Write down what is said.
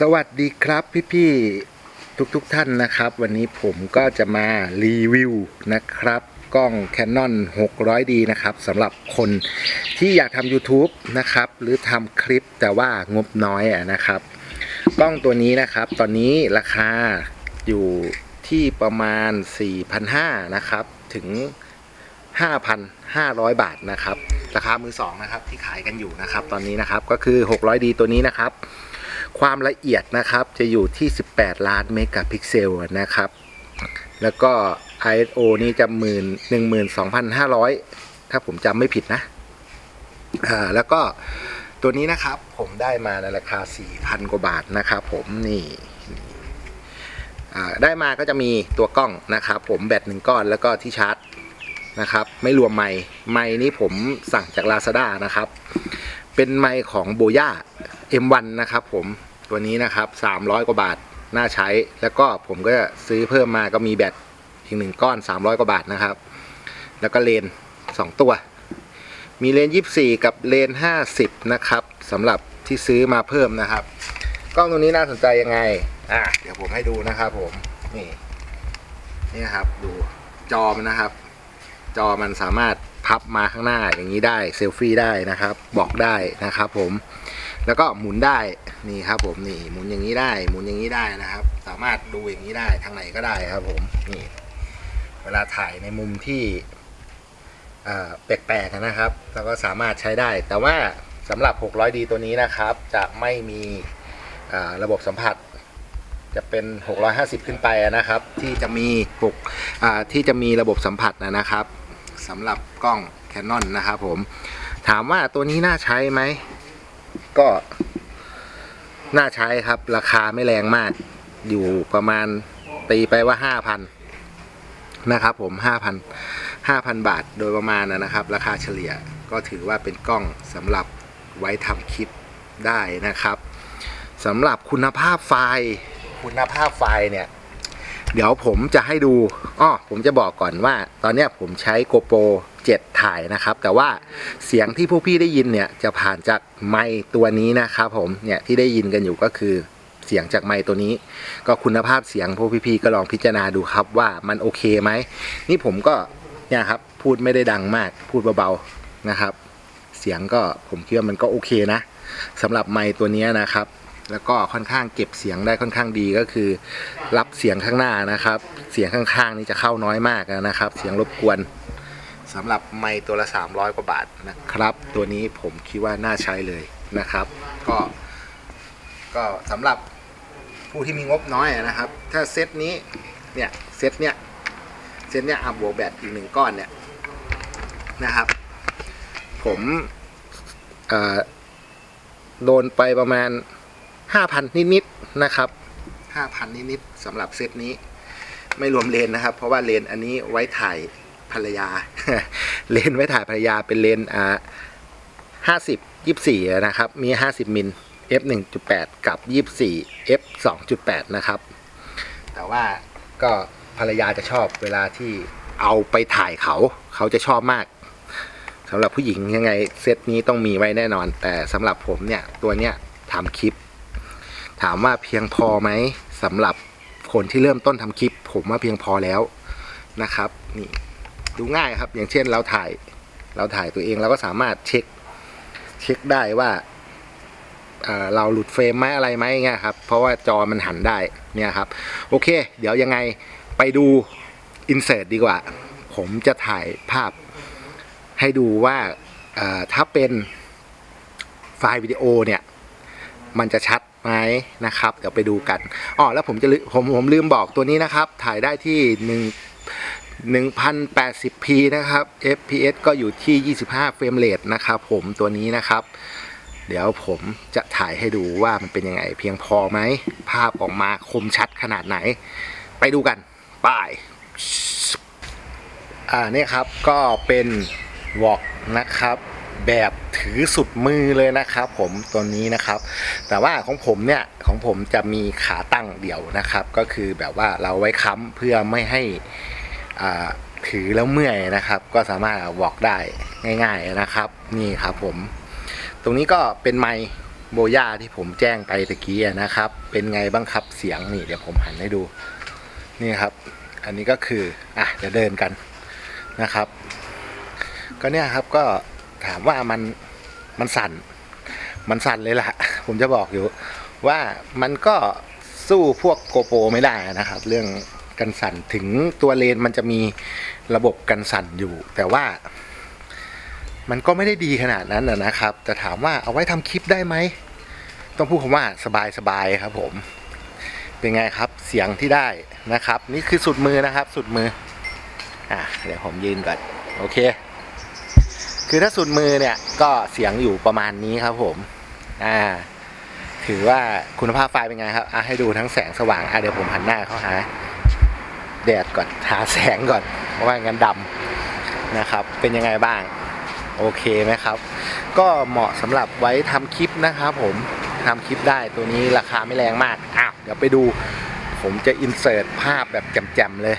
สวัสดีครับพี่ๆทุกๆทท่านนะครับ วันนี้ผมก็จะมารีวิวนะครับ กล้อง Canon 600D นะครับสำหรับคนที่อยากทำ YouTube นะครับ หรือทำคลิปแต่ว่างบน้อยอะนะครับ กล้องตัวนี้นะครับ ตอนนี้ราคาอยู่ที่ประมาณ 4,500นะครับ ถึง 5,500 บาทนะครับ ราคามือสองนะครับที่ขายกันอยู่นะครับ ตอนนี้นะครับก็คือ 600D ตัวนี้นะครับ ความละเอียดนะครับจะอยู่ที่ 18 ล้านเมกะพิกเซลนะครับ แล้วก็ ISO นี่จะหมื่นหนึ่งหมื่นสองพันห้าร้อยถ้าผมจำไม่ผิดนะอ่าแล้วก็ตัวนี้นะครับผมได้มาในราคา 4,000 กว่าบาทนะครับผมนี่ได้มาก็จะมีตัวกล้องนะครับ ผมแบตหนึ่งก้อนแล้วก็ที่ชาร์จนะครับไม่รวมไมค์ไมค์นี้ผมสั่งจาก Lazada นะครับ เป็นไมค์ของโบย่า M1 นะครับผมตัวนี้นะครับ 300 กว่าบาทน่าใช้ แล้วก็ผมก็ซื้อเพิ่มมาก็มีแบตอีกหนึ่งก้อน 300 กว่าบาทนะครับ แล้วก็เลน 2 ตัว มีเลน 24 กับเลน 50 นะครับสำหรับที่ซื้อมาเพิ่มนะครับ กล้องตัวนี้น่าสนใจยังไงอะเดี๋ยวผมให้ดูนะครับผมนี่นี่ครับดูจอมันนะครับ จอมันสามารถพับมาข้างหน้าอย่างนี้ได้เซลฟี่ได้นะครับ บอกได้นะครับผม แล้วก็หมุนได้นี่ครับ ผมนี่หมุนอย่างนี้ได้ หมุนอย่างนี้ได้นะครับ สามารถดูอย่างนี้ได้ทางไหนก็ได้ครับ ผมนี่เวลาถ่ายในมุมที่แปลกๆนะครับเราก็สามารถใช้ได้ แต่ว่าสำหรับ 600D ตัวนี้นะครับ จะไม่มีระบบสัมผัส จะเป็น 650 ขึ้นไปนะครับ ที่จะมี6อ่าที่จะมีระบบสัมผัสนะครับสำหรับกล้อง Canon นะครับผมถามว่าตัวนี้น่าใช้ไหม ก็ น่าใช้ครับ ราคาไม่แรงมาก อยู่ประมาณตีไปว่า5,000นนะครับผม5,000 5,000บาทโดยประมาณนะครับ ราคาเฉลี่ยก็ถือว่าเป็นกล้องสำหรับไว้ทำคลิปได้นะครับสำหรับคุณภาพไฟล์ คุณภาพไฟล์เนี่ย เดี๋ยวผมจะให้ดูอ้อผมจะบอกก่อนว่า ตอนนี้ผมใช้ GoPro 7 ถ่ายนะครับ แต่ว่าเสียงที่พวกพี่ได้ยินเนี่ยจะผ่านจากไมค์ตัวนี้นะครับผมเนี่ยที่ได้ยินกันอยู่ก็คือเสียงจากไมค์ตัวนี้ ก็คุณภาพเสียงพวกพี่ๆก็ลองพิจารณาดูครับว่ามันโอเคไหมนี่ผมก็เนี่ยครับพูดไม่ได้ดังมากพูดเบาๆนะครับ เสียงก็ผมคิดว่ามันก็โอเคนะสำหรับไมค์ตัวนี้นะครับแล้วก็ค่อนข้างเก็บเสียงได้ค่อนข้างดีก็คือ รับเสียงข้างหน้านะครับ เสียงข้างๆ นี่จะเข้าน้อยมากนะครับ เสียงรบกวน สำหรับไมค์ตัวละ 300 กว่าบาทนะครับ ตัวนี้ผมคิดว่าน่าใช้เลยนะครับ ก็ก็สำหรับผู้ที่มีงบน้อยนะครับ ถ้าเซตนี้เนี่ยเซตเนี่ยเซตเนี่ยอัพบวกแบตอีกหนึ่งก้อนเนี่ยนะครับ ผมโดนไปประมาณ 5,000 นิดๆนะครับ 5,000 นิดๆสำหรับเซตนี้ไม่รวมเลนนะครับ เพราะว่าเลนอันนี้ไว้ถ่าย ภรรยา เลนไว้ถ่ายภรรยาเป็นเลนอ่า50 24นะครับ มี50มิล f 1.8กับ24 f 2.8นะครับ แต่ว่าก็ภรรยาจะชอบเวลาที่เอาไปถ่ายเขา เขาจะชอบมากสำหรับผู้หญิงยังไงเซตนี้ต้องมีไว้แน่นอน แต่สำหรับผมเนี่ยตัวเนี้ยทำคลิป ถามว่าเพียงพอไหมสำหรับคนที่เริ่มต้นทำคลิป ผมว่าเพียงพอแล้วนะครับนี่ ดูง่ายครับ อย่างเช่นเราถ่าย เราถ่ายตัวเองเราก็สามารถเช็ค เช็คได้ว่าเเราหลุดเฟรมไหมอะไรไหมเงี้ยครับเพราะว่าจอมันหันได้เนี่ยครับ โอเค เดี๋ยวยังไงไปดูอินเสิร์ตดีกว่า ผมจะถ่ายภาพให้ดูว่าถ้าเป็นไฟล์วิดีโอเนี่ย มันจะชัดไหมนะครับ เดี๋ยวไปดูกันอ๋อแล้วผมจะผมผมลืมบอกตัวนี้นะครับ ถ่ายได้ที่หนึ่ง 1080p นะครับ fps ก็อยู่ที่ 25 เฟรมเรทนะครับผมตัวนี้นะครับ เดี๋ยวผมจะถ่ายให้ดูว่ามันเป็นยังไงเพียงพอไหม ภาพออกมาคมชัดขนาดไหน ไปดูกันไป้ายอ่านี่ครับก็เป็นวอกนะครับแบบถือสุดมือเลยนะครับ ผมตัวนี้นะครับ แต่ว่าของผมเนี่ยของผมจะมีขาตั้งเดี่ยวนะครับ ก็คือแบบว่าเราไว้ค้ำเพื่อไม่ให้ ถือแล้วเมื่อยนะครับ ก็สามารถวอกได้ง่าย ๆนะครับ นี่ครับผม ตรงนี้ก็เป็นไมโบย่าที่ผมแจ้งไปตะกี้นะครับ เป็นไงบ้างครับเสียงนี่เดี๋ยวผมหันให้ดู นี่ครับ อันนี้ก็คืออะเดี๋ยวเดินกันนะครับ ก็เนี่ยครับก็ถามว่ามันมันสั่น มันสั่นเลยล่ะ ผมจะบอกอยู่ว่ามันก็สู้พวกโกโปรไม่ได้นะครับ เรื่อง กันสั่นถึงตัวเลนมันจะมีระบบกันสั่นอยู่ แต่ว่า มันก็ไม่ได้ดีขนาดนั้นนะครับ แต่ถามว่าเอาไว้ทำคลิปได้ไหม ต้องพูดคำว่าสบายสบายครับผม เป็นไงครับเสียงที่ได้นะครับ นี่คือสุดมือนะครับ สุดมืออะเดี๋ยวผมยืนก่อนโอเค คือถ้าสุดมือเนี่ยก็เสียงอยู่ประมาณนี้ครับผมอ่าถือว่าคุณภาพไฟล์เป็นไงครับ อะให้ดูทั้งแสงสว่าง อะเดี๋ยวผมหันหน้าเข้าหา แดดก่อนหาแสงก่อน เพราะว่างั้นดำนะครับ เป็นยังไงบ้าง โอเคไหมครับ ก็เหมาะสำหรับไว้ทำคลิปนะครับผมทำคลิปได้ตัวนี้ราคาไม่แรงมาก อ้าว เดี๋ยวไปดู ผมจะอินเสิร์ตภาพแบบแจ่มๆเลย